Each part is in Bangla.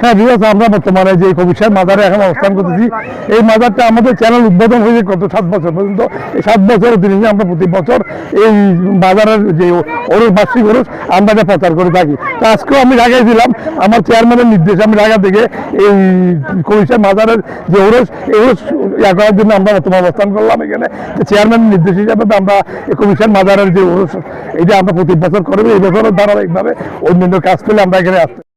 হ্যাঁ আছে, আমরা বর্তমানে যে কবিশার মাজারে এখন অবস্থান করতেছি, এই মাজারটা আমাদের চ্যানেল উদ্বোধন হয়েছে গত সাত বছর পর্যন্ত। এই সাত বছরের দিনে আমরা প্রতি বছর এই বাজারের যে ওরস, বার্ষিক ওরস, আমরা এটা প্রচার করে থাকি। তো আজকেও আমি ঢাকায় ছিলাম, আমার চেয়ারম্যানের নির্দেশে, আমি ঢাকা থেকে এই কবিশার মাজারের যে ওরস, এই ওরস ইয়া করার জন্য আমরা বর্তমানে অবস্থান করলাম এখানে। তো চেয়ারম্যানের নির্দেশ হিসাবে আমরা এই কবিশার মাজারের যে ওরস, এটা আমরা প্রতি বছর করব। এই বছরও ধারাবাহিকভাবে অন্যান্য কাজ পেলে আমরা এখানে আসতে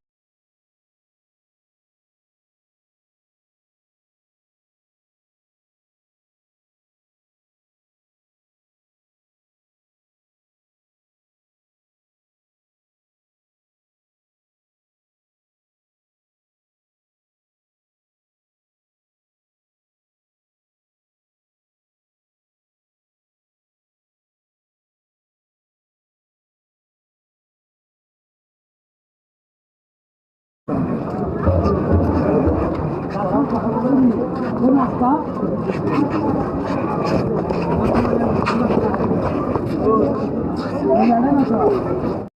고맙다. 미안해, 나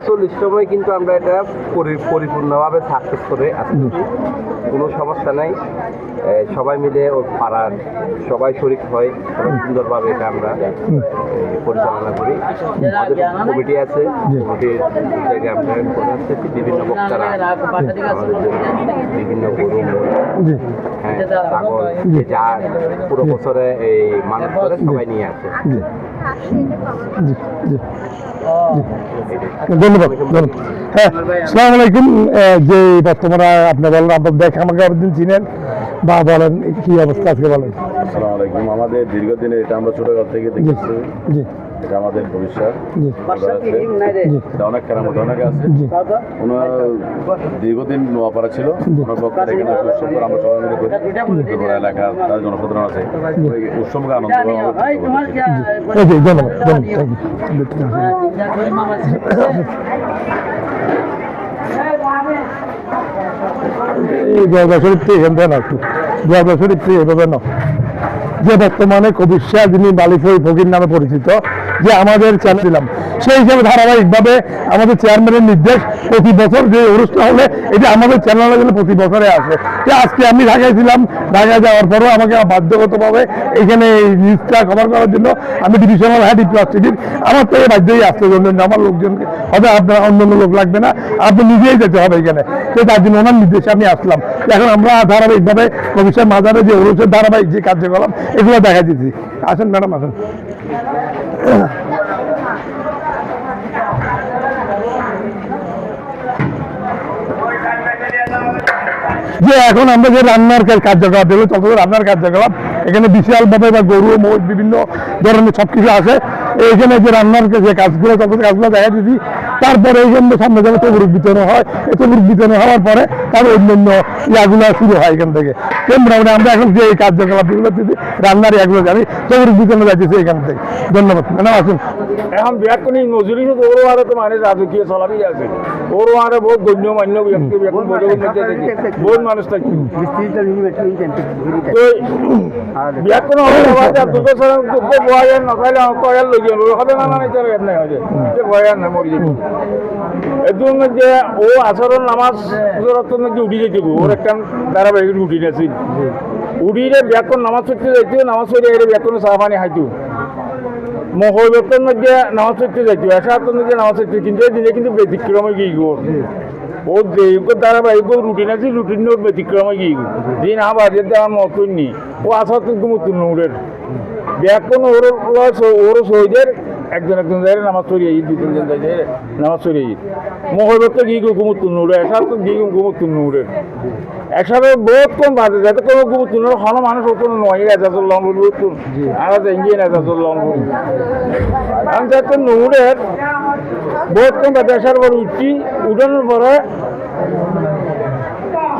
চল্লিশ সময় কিন্তু আমরা এটা পরি- পরিপূর্ণভাবে সাকসেস করে আসছি। কোনো সমস্যা নাই। সবাই মিলে ওর পাড়ার সবাই শরিক হয়। সবাই সুন্দরভাবে এটা আমরা পরিচালনা করি। আমাদের কমিটি আছে। কমিটির জায়গায় আমরা আসতেছি। বিভিন্ন বক্তারা বিভিন্ন গরু হ্যাঁ ছাগল যা পুরো বছরে এই মানুষ করে সবাই নিয়ে আসে। ধন্যবাদ হ্যাঁ সালাম আলাইকুম। যে বর্তমানে আপনি বলেন আপনার দেখ আমাকে অনেকদিন চিনেন বা বলেন কি অবস্থা আজকে বলেন। আমাদের দীর্ঘদিনের এটা আমরা ছোটবেলা থেকে দেখেছি। এটা আমাদের ভবিষ্যৎ। এটা অনেক কেরামত অনেক আছে। ওনার দীর্ঘদিন নোয়াপাড়া ছিল। ওনার পক্ষে এখানে উৎসব করে আমরা সবাই মিলে করি। এলাকার তার জনসাধারণ আছে। উৎসবকে আনন্দ ওকে ধন্যবাদ ধন্যবাদ। থ্যাংক ইউ এই জয়গা শরীফ এখান থেকে না একটু। জয়গা শরীফ এভাবে না যে বর্তমানে কবির শাহ যিনি বালিফই ফকির নামে পরিচিত যে আমাদের চ্যানেল দিলাম সেই হিসাবে ধারাবাহিকভাবে আমাদের চেয়ারম্যানের নির্দেশ প্রতি বছর যে অনুষ্ঠান হলে, এটা আমাদের চ্যানেলে গেলে প্রতি বছরে আসে। যে আজকে আমি ঢাকায় ছিলাম, ঢাকায় যাওয়ার পরেও আমাকে বাধ্যগতভাবে এখানে এই নিউজটা কভার করার জন্য আমি ডিভিশনাল প্লাস টিভির আমার থেকে বাধ্যই আসতে জন্য আমার লোকজনকে হবে আপনার অন্য লোক লাগবে না, আপনি নিজেই যেতে হবে এখানে। তো তার জন্য ওনার নির্দেশে আমি আসলাম। এখন আমরা ধারাবাহিকভাবে কমিশন মাজারে যে অনুষ্ঠের ধারাবাহিক যে কার্যকলাপ এগুলো দেখা দিচ্ছি আসেন ম্যাডাম, আসেন। যে এখন আমরা যে রান্নার কার্যকলাপ যেগুলো চলতে রান্নার কার্যকলাপ, এখানে বিশালভাবে বা গরু মোষ বিভিন্ন ধরনের সব কিছু আছে। এইখানে যে রান্নার যে কাজগুলো চলতে কাজগুলো দেখা দিচ্ছি তারপরে এই জন্য সামনে যাবে তবুরুক বিতরণ হয় এই তবুরুক বিতরণ হওয়ার পরে তার অন্যান্য ইয়াগুলো শুরু হয় এখান থেকে। মোটামুটি আমরা এখন যে এই কার্যকলাপগুলো দিদি রান্নার ইয়াগুলো জানি তবুরুক বিতরণ যাচ্ছে এখান থেকে? ধন্যবাদ। ম্যাডাম আসুন। এখন বিয়াত কোনো তো ওর আরে তো মানে রাজকীয় চলাবি আছে। ওর আরে বহুত গণ্যমান্য ব্যক্তি বহুত মানুষ থাকে। লই হবে না নাই যে বয়ান না মরি যাবে। এদুর মধ্যে ও আসরের নামাজ জোরত মধ্যে উঠি যেতে ওর একটা ধারাবাহিক উঠি আছে উঠিলে ব্যাকরণ নামাজ পড়তে যাইতো নামাজ পড়ে এর ব্যাকরণ চা মহলতের মধ্যে নামাজ পড়তে যাইতো এসাতের মধ্যে নামাজ পড়তে কিন্তু এই দিনে কিন্তু ব্যতিক্রমে গিয়ে গো। ও দৈহিক ধারাবাহিক রুটিন আছে রুটিন ব্যতিক্রমে গিয়ে দিন আবার যেতে আমার মতন নি ও কিন্তু মতন ব্যাকন ওর ওর একজন একজন যাই নামাজ পড়িয়ে এই দুজন জন যাই নামাজ পড়িয়ে মহলতে গিয়ে গো গুমুত্তর নৌরে এসাত গিয়ে গুমুত্তর নৌরের একসাথে বহুত কম বাজে যাতে কোনো গুমুত্তর নৌরে হন মানুষ কোনো নয় এজাজুল্লাহ বলব তো আমরা তো ইঞ্জিন এজাজুল্লাহ বলি আমি যাতে নৌরের বহুত কম বাজে আসার পর উঠছি উঠানোর পরে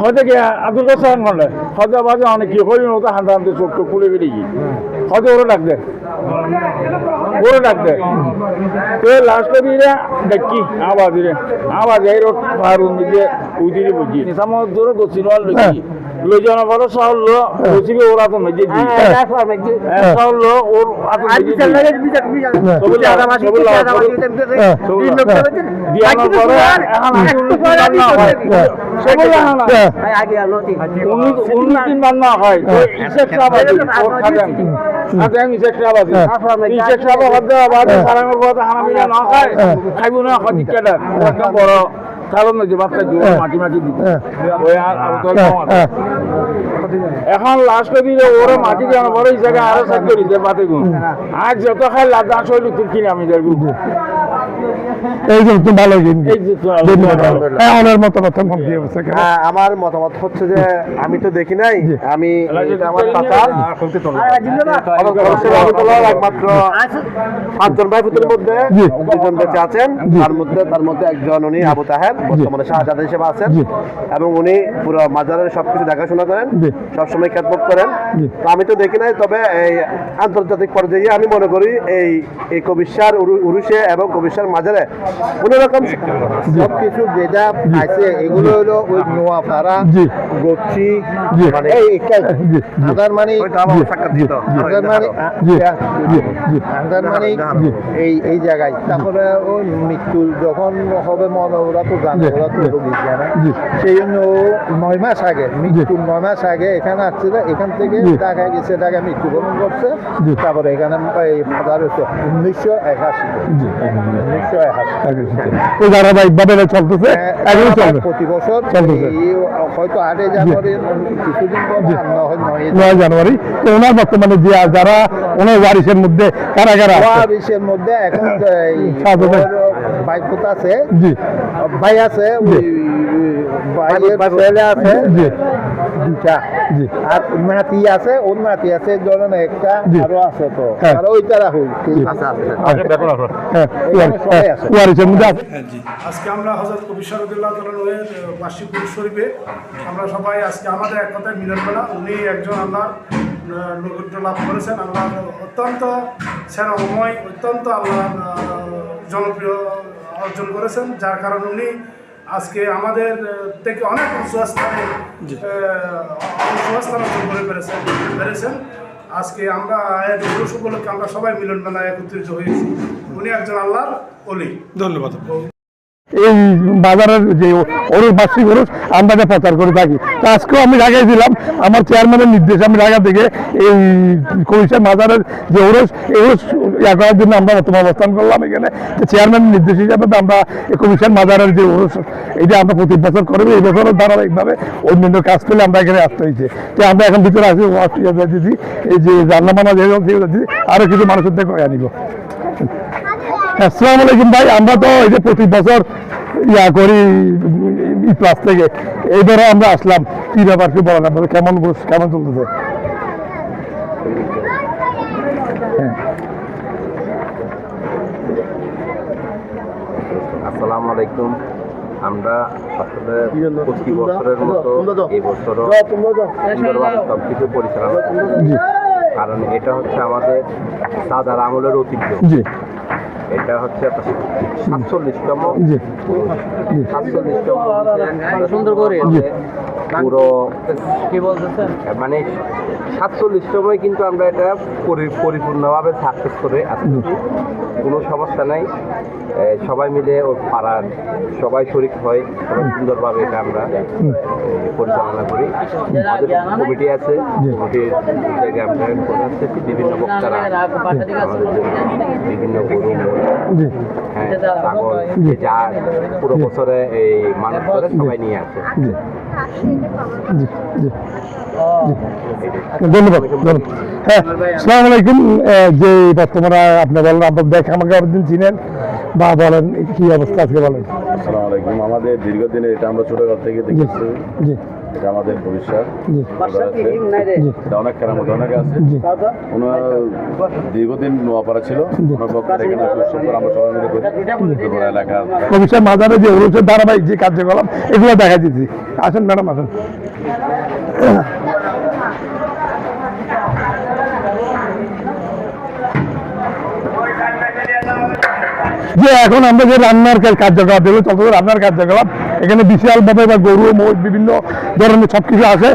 হয়তো কি আব্দুল কাসান বলে হয়তো বাজে অনেক কি করি নতো হাঁটা হাঁটতে চোখ টোক খুলে বেরিয়ে গিয়ে। হয়তো ওরা ডাক দেয়। ওরা ডাক দেয় তো লাস্টে দিয়ে দেখি, আওয়াজ রে আওয়াজ এই রোড পাহাড় দিকে উদিরে বুঝি নিসামত দূরে দক্ষিণ ওয়াল দেখি লই যাওয়ার পরে শহর লো রসিকে ওর আতন মেজে দি শহর ওর আতন মেজে দি সবুজ সবুজ দিয়ানোর পরে এখন আমি উন্নতি না হয় সবুজ না উন্নতি না হয়। তো ইসেক সাহেব আছে ওর খাদেন খাদেন ইসেক সাহেব আছে। ইসেক সাহেব হদ্দে বাদে সারাঙ্গর পথে হানামিরা না খায় খাইব না খদিক বড় কারণ যে বাচ্চা দিয়ে মাটি মাটি দিত ওই আর আর এখন লাস্টে দিলে ওরে মাটি দিয়ে বড় জায়গায় আরও সাত করে দিতে পাতে গুণ আজ যত খাই লাদা শৈলী তুই কিনে আমি দেখব এই যে তুমি ভালো হ্যাঁ ওনার মতো কথা দিয়ে বসে হ্যাঁ, আমার মতামত হচ্ছে যে আমি তো দেখি নাই আমি আমার চাচা। একমাত্র পাঁচজন ভাই পুত্রের মধ্যে দুজন বেঁচে আছেন তার মধ্যে তার মধ্যে একজন উনি আবু তাহের বর্তমানে শাহজাদা হিসেবে আছেন। এবং উনি পুরো মাজারের সবকিছু দেখাশোনা করেন। সবসময় খ্যাতমত করেন। তো আমি তো দেখি নাই তবে এই আন্তর্জাতিক পর্যায়ে আমি মনে করি এই এই কবিশ্বার উরুষে এবং কবিশ্বার মাজারে কোন রকম সবকিছু যেটা আছে এগুলো হলো ওই নোয়াপাড়া জি। মানে। এই এই জায়গায়। তারপরে ও মৃত্যু যখন হবে মনে ওরা তো জানে ওরা তো জানে। সেই জন্য ও নয় মাস আগে মৃত্যুর নয় মাস আগে এখানে আসছিল। এখান থেকে জি। ঢাকায় গেছে ঢাকায় মৃত্যুবরণ করছে। তারপরে এখানে এই হচ্ছে উনিশশো একাশি। উনিশশো একাশি ওই ধারাবাহিকভাবে চলতেছে? এখনও চলবে। প্রতি বছর। চলতেছে। হয়তো আটে জানুয়ারি কিছুদিন পর না হয় নয় নয় জানুয়ারি। তো ওনার বর্তমানে যে যারা ওনার ওয়ারিসের মধ্যে কারা কারা আছে? ওয়ারিসের মধ্যে এখন এই ভাই। বাইক কোথা আছে? জি। ভাই আছে। ছেলে আছে। জি। জি। আর নাতি আছে নাতি আছে ধরেন একটা আরও আছে তো। হ্যাঁ। আর ওই তারা হই জি। হ্যাঁ, আছে। ওয়ারিসের আছে। আজকে আমরা হজরত কবি শরদুল্লাহ শরীফে আমরা সবাই আজকে আমাদের এক কথায় মিলন মেলা। উনি একজন আল্লাহ নৈকট্য লাভ করেছেন। আল্লাহ অত্যন্ত সেনাময় অত্যন্ত আল্লাহ জনপ্রিয় অর্জন করেছেন। যার কারণে উনি আজকে আমাদের থেকে অনেক উঁচু স্থানে আহ, উঁচু স্থান অর্জন করে পেরেছেন পেরেছেন। আজকে আমরা এক দিবস উপলক্ষে আমরা সবাই মিলন মেলায় একত্রিত হয়েছি। উনি একজন আল্লাহর অলি এই বাজারের যে ওরস বার্ষিক ওরস আমরা প্রচার করে থাকি। তো আজকেও আমি ঢাকায় ছিলাম আমার চেয়ারম্যানের নির্দেশে আমি ঢাকা থেকে এই কবিশার বাজারের যে ওরস এই ওরস করার জন্য আমরা বর্তমান অবস্থান করলাম এখানে। চেয়ারম্যানের নির্দেশ হিসাবে আমরা কমিশন বাজারের যে ওরস এটা আমরা প্রতি বছর করব, এই বছরও ধারাবাহিকভাবে অন্যান্য কাজ পেলে আমরা এখানে আসতে হয়েছে। তো আমরা এখন ভিতরে আসি দিদি এই যে বান্না যে আরও কিছু মানুষের থেকে আনিব। আসসালামু আলাইকুম ভাই আমরা তো এই যে প্রতি বছর ইয়া করি প্লাস থেকে। এইবারও আমরা আসলাম। কি ব্যাপার কি বলেন আপনাদের কেমন বস কেমন চলতেছে? আসসালামু আলাইকুম আমরা আসলে প্রতি বছরের মতো এই বছরও সুন্দরভাবে সব কিছু পরিচালনা কারণ এটা হচ্ছে আমাদের সাদার আমলের ঐতিহ্য। জি। এটা হচ্ছে সাতচল্লিশতম। সাতচল্লিশতম সুন্দর করে পুরো কি বলতেছেন? মানে সাতচল্লিশতমই কিন্তু আমরা এটা পরি- পরিপূর্ণভাবে সাকসেস করে আসছি কোনো সমস্যা নাই। সবাই মিলে ওর পাড়ার সবাই শরিক হয়। সবাই সুন্দরভাবে এটা আমরা পরিচালনা করি। আমাদের কমিটি আছে। কমিটির থেকে আমরা বিভিন্ন বক্তারা আমাদের বিভিন্ন জি। হ্যাঁ ছাগল যে যা পুরো বছরে এই মানুষ করে সবাই নিয়ে আসে। জি। জি জি। ধন্যবাদ ধন্যবাদ। হ্যাঁ সালাম আলাইকুম। যে বর্তমানে আপনি বলেন আপনার দেখ আমাকে একদিন চিনেন বা বলেন কি অবস্থা আজকে বলেন। আসসালামু আলাইকুম। আমাদের দীর্ঘদিনের এটা আমরা ছোটবেলা থেকে দেখেছি। জি। এটা আমাদের ভবিষ্যৎ জি। জি এটা অনেক কেরামত অনেক আছে। ওনার দীর্ঘদিন নোয়াপাড়া ছিল। ওনার পক্ষে এখানে সুস্থ করে আমরা সবাই মিলে করি। এলাকার কমিশন মাজারে যে ধারাবাহিক যে কার্যকলাপ এগুলো দেখা দিচ্ছি। আসেন ম্যাডাম আসেন। যে এখন আমরা যে রান্নার কাজ- কার্যকলাপ যেগুলো চলতে রান্নার কার্যকলাপ এখানে বিশালভাবে বা গরু মোষ বিভিন্ন ধরনের সব কিছু আছে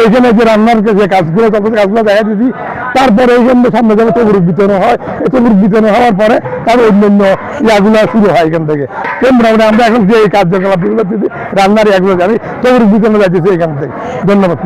এইখানে যে রান্নার যে কাজগুলো তারপরে কাজগুলো দেখা দিচ্ছি তারপরে এইখানে সামনে যাবে তবুর বিতরণ হয়। এই তবুর বিতরণ হওয়ার পরে তার অন্যান্য ইয়াগুলো শুরু হয় এখান থেকে। মোটামুটি আমরা এখন যে এই কার্যকলাপগুলো রান্নার ইয়াগুলো জানি, তবুর বিতরণ যাচ্ছি এখান থেকে। ধন্যবাদ।